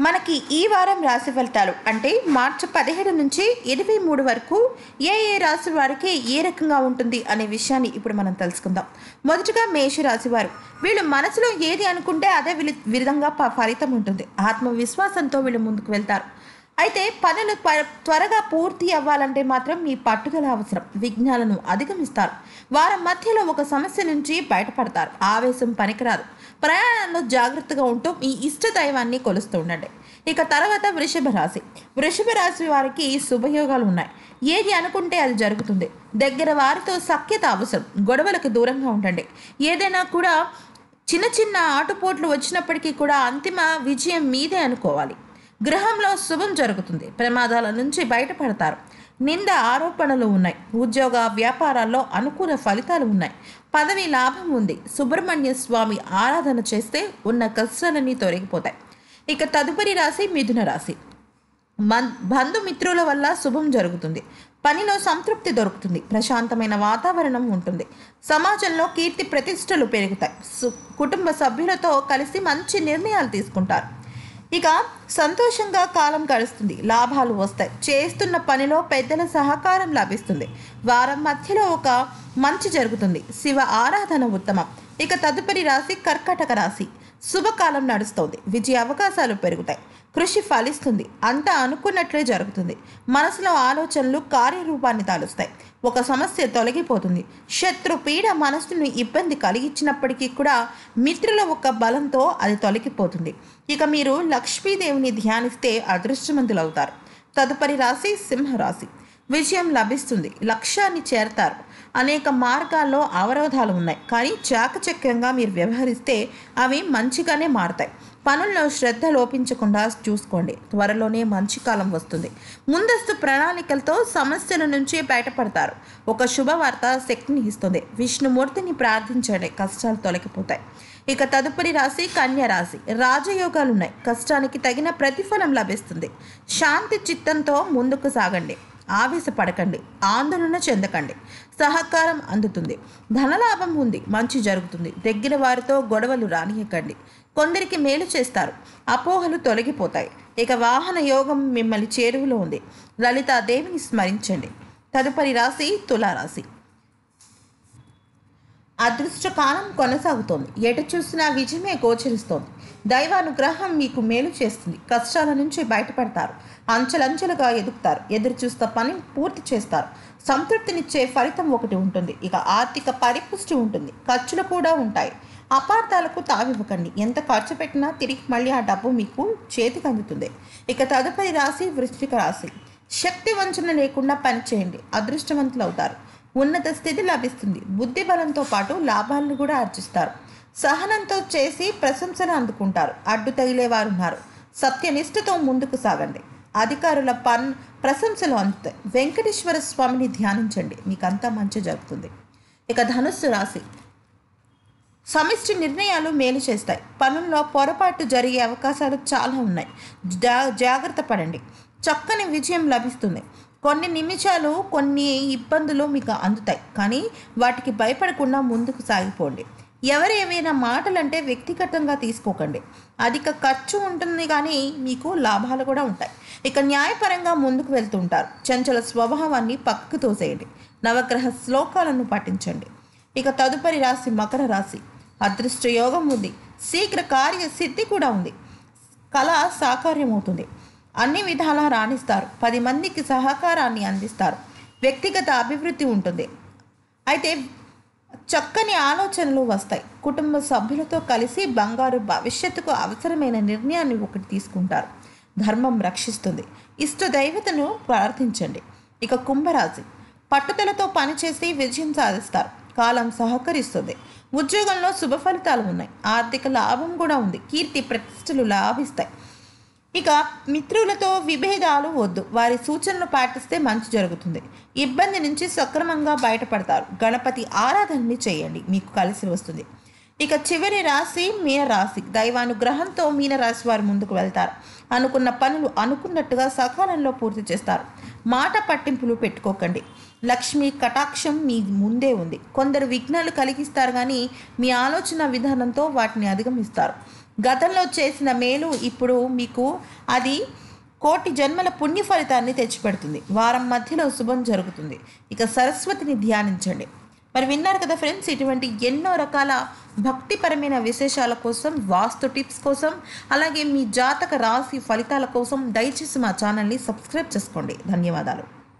మనకి ఈ వారం రాశి ఫలితాలు అంటే మార్చి పదిహేడు నుంచి ఇరవై మూడు వరకు ఏ ఏ రాశి వారికి ఏ రకంగా ఉంటుంది అనే విషయాన్ని ఇప్పుడు మనం తెలుసుకుందాం. మొదటగా మేష రాశి వారు. వీళ్ళు మనసులో ఏది అనుకుంటే అదే విలి- విధంగా ప- ఫలితం ఉంటుంది. ఆత్మవిశ్వాసంతో వీళ్ళు ముందుకు వెళ్తారు. అయితే పనులు ప- త్వరగా పూర్తి అవ్వాలంటే మాత్రం మీ పట్టుదల అవసరం. విఘ్నాలను అధిగమిస్తారు. వారం మధ్యలో ఒక సమస్య నుంచి బయటపడతారు. ఆవేశం పనికిరాదు. ప్రయాణంలో జాగ్రత్తగా ఉంటూ మీ ఇష్ట దైవాన్ని కొలుస్తూ ఉండండి. ఇక తర్వాత వృషభ రాశి. వృషభ రాశి వారికి శుభయోగాలు ఉన్నాయి. ఏది అనుకుంటే అది జరుగుతుంది. దగ్గర వారితో సఖ్యత అవసరం. గొడవలకు దూరంగా ఉండండి. ఏదైనా కూడా చిన్న చిన్న ఆటుపోట్లు వచ్చినప్పటికీ కూడా అంతిమ విజయం మీదే అనుకోవాలి. గృహంలో శుభం జరుగుతుంది. ప్రమాదాల నుంచి బయటపడతారు. నింద ఆరోపణలు ఉన్నాయి. ఉద్యోగ వ్యాపారాల్లో అనుకూల ఫలితాలు ఉన్నాయి. పదవి లాభం ఉంది. సుబ్రహ్మణ్య స్వామి ఆరాధన చేస్తే ఉన్న కష్టాలన్నీ తొలగిపోతాయి. ఇక తదుపరి రాశి మిథున రాశి. మన్ బంధుమిత్రుల వల్ల శుభం జరుగుతుంది. పనిలో సంతృప్తి దొరుకుతుంది. ప్రశాంతమైన వాతావరణం ఉంటుంది. సమాజంలో కీర్తి ప్రతిష్టలు పెరుగుతాయి. సు- కుటుంబ సభ్యులతో కలిసి మంచి నిర్ణయాలు తీసుకుంటారు. ఇక సంతోషంగా కాలం గడుస్తుంది. లాభాలు వస్తాయి. చేస్తున్న పనిలో పెద్దల సహకారం లభిస్తుంది. వారం మధ్యలో ఒక మంచి జరుగుతుంది. శివ ఆరాధన ఉత్తమం. ఇక తదుపరి రాశి కర్కటక రాశి. శుభకాలం నడుస్తుంది. విజయ అవకాశాలు పెరుగుతాయి. కృషి ఫలిస్తుంది. అంతా అనుకున్నట్లే జరుగుతుంది. మనసులో ఆలోచనలు కార్యరూపాన్ని తాలుస్తాయి. ఒక సమస్య తొలగిపోతుంది. శత్రు పీడ మనసును ఇబ్బంది కలిగించినప్పటికీ కూడా మిత్రుల ఒక బలంతో అది తొలగిపోతుంది. ఇక మీరు లక్ష్మీదేవిని ధ్యానిస్తే అదృష్టవంతులవుతారు. తదుపరి రాశి సింహరాశి. విజయం లభిస్తుంది. లక్ష్యాన్ని చేరతారు. అనేక మార్గాల్లో అవరోధాలు ఉన్నాయి. కానీ చాకచక్యంగా మీరు వ్యవహరిస్తే అవి మంచిగానే మారుతాయి. పనుల్లో శ్రద్ధ లోపించకుండా చూసుకోండి. త్వరలోనే మంచి కాలం వస్తుంది. ముందస్తు ప్రణాళికలతో సమస్యల నుంచి బయటపడతారు. ఒక శుభవార్త శక్తిని ఇస్తుంది. విష్ణుమూర్తిని ప్రార్థించండి. కష్టాలు తొలగిపోతాయి. ఇక తదుపరి రాశి కన్య రాశి. రాజయోగాలు ఉన్నాయి కష్టానికి తగిన ప్రతిఫలం లభిస్తుంది. శాంతి చిత్తంతో ముందుకు సాగండి. ఆవేశపడకండి ఆందోళన చెందకండి. సహకారం అందుతుంది. ధనలాభం ఉంది మంచి జరుగుతుంది. దగ్గర వారితో గొడవలు రానియకండి. కొందరికి మేలు చేస్తారు అపోహలు తొలగిపోతాయి. ఇక వాహన యోగం మిమ్మల్ని చేరువలో ఉంది. లలితాదేవిని స్మరించండి. తదుపరి రాశి తులారాశి. అదృష్టకాలం కొనసాగుతోంది. ఎటు చూసినా విజయమే గోచరిస్తోంది. దైవానుగ్రహం మీకు మేలు చేస్తుంది. కష్టాల నుంచి బయటపడతారు. అంచెలంచెలుగా ఎదుగుతారు. ఎదురు చూస్త పని పూర్తి చేస్తారు. సంతృప్తినిచ్చే ఫలితం ఒకటి ఉంటుంది. ఇక ఆర్థిక పరిపుష్టి ఉంటుంది. ఖర్చులు కూడా ఉంటాయి. అపార్థాలకు తావివ్వకండి. ఎంత ఖర్చు పెట్టినా తిరిగి మళ్ళీ ఆ డబ్బు మీకు చేతికి అందుతుంది. ఇక తదుపరి రాశి వృశ్చిక రాశి. శక్తి వంచన లేకుండా పనిచేయండి అదృష్టవంతులు అవుతారు. ఉన్నత స్థితి లభిస్తుంది. బుద్ధి బలంతో పాటు లాభాలను కూడా ఆర్జిస్తారు. సహనంతో చేసి ప్రశంసలు అందుకుంటారు. అడ్డు తగిలేవారు ఉన్నారు. సత్యనిష్టతో ముందుకు సాగండి. అధికారుల పన్ ప్రశంసలు అందుతాయి. వెంకటేశ్వర స్వామిని ధ్యానించండి. మీకంతా మంచి జరుగుతుంది. ఇక ధనుస్సు రాశి. సమిష్టి నిర్ణయాలు మేలు చేస్తాయి. పనుల్లో పొరపాటు జరిగే అవకాశాలు చాలా ఉన్నాయి. జాగ్రత్త పడండి. చక్కని విజయం లభిస్తుంది. కొన్ని నిమిషాలు కొన్ని ఇబ్బందులు మీకు అందుతాయి. కానీ వాటికి భయపడకుండా ముందుకు సాగిపోండి. ఎవరు ఏమైనా మాటలంటే వ్యక్తిగతంగా తీసుకోకండి. అధిక ఖర్చు ఉంటుంది కానీ మీకు లాభాలు కూడా ఉంటాయి. ఇక న్యాయపరంగా ముందుకు వెళ్తుంటారు. చంచల స్వభావాన్ని పక్కకు తోసేయండి. నవగ్రహ శ్లోకాలను పాటించండి. ఇక తదుపరి రాశి మకర రాశి. అదృష్ట యోగం ఉంది. శీఘ్ర కార్య సిద్ధి కూడా ఉంది. కళ సాకార్యమవుతుంది. అన్ని విధాలా రాణిస్తారు. పది మందికి సహకారాన్ని అందిస్తారు. వ్యక్తిగత అభివృద్ధి ఉంటుంది. అయితే చక్కని ఆలోచనలు వస్తాయి. కుటుంబ సభ్యులతో కలిసి బంగారు భవిష్యత్తుకు అవసరమైన నిర్ణయాన్ని ఒకటి తీసుకుంటారు. ధర్మం రక్షిస్తుంది. ఇష్ట దైవతను ప్రార్థించండి. ఇక కుంభరాశి. పట్టుదలతో పనిచేసి విజయం సాధిస్తారు. కాలం సహకరిస్తుంది. ఉద్యోగంలో శుభ ఫలితాలు ఉన్నాయి. ఆర్థిక లాభం కూడా ఉంది. కీర్తి ప్రతిష్టలు లాభిస్తాయి. ఇక మిత్రులతో విభేదాలు వద్దు. వారి సూచనలు పాటిస్తే మంచి జరుగుతుంది. ఇబ్బంది నుంచి సక్రమంగా బయటపడతారు. గణపతి ఆరాధనని చేయండి. మీకు కలిసి వస్తుంది. ఇక చివరి రాశి మీన రాశి దైవానుగ్రహంతో మీనరాశి వారు ముందుకు వెళ్తారు. అనుకున్న పనులు అనుకున్నట్టుగా సకాలంలో పూర్తి చేస్తారు. మాట పట్టింపులు పెట్టుకోకండి. లక్ష్మి కటాక్షం మీ ముందే ఉంది. కొందరు విఘ్నాలు కలిగిస్తారు కానీ మీ ఆలోచన విధానంతో వాటిని అధిగమిస్తారు. గతంలో చేసిన మేలు ఇప్పుడు మీకు అది కోటి జన్మల పుణ్య ఫలితాన్ని తెచ్చిపెడుతుంది. వారం మధ్యలో శుభం జరుగుతుంది. ఇక సరస్వతిని ధ్యానించండి. మరి విన్నారు కదా ఫ్రెండ్స్ ఇటువంటి ఎన్నో రకాల భక్తిపరమైన విశేషాల కోసం వాస్తు టిప్స్ కోసం అలాగే మీ జాతక రాశి ఫలితాల కోసం దయచేసి మా ఛానల్ని సబ్స్క్రైబ్ చేసుకోండి. ధన్యవాదాలు.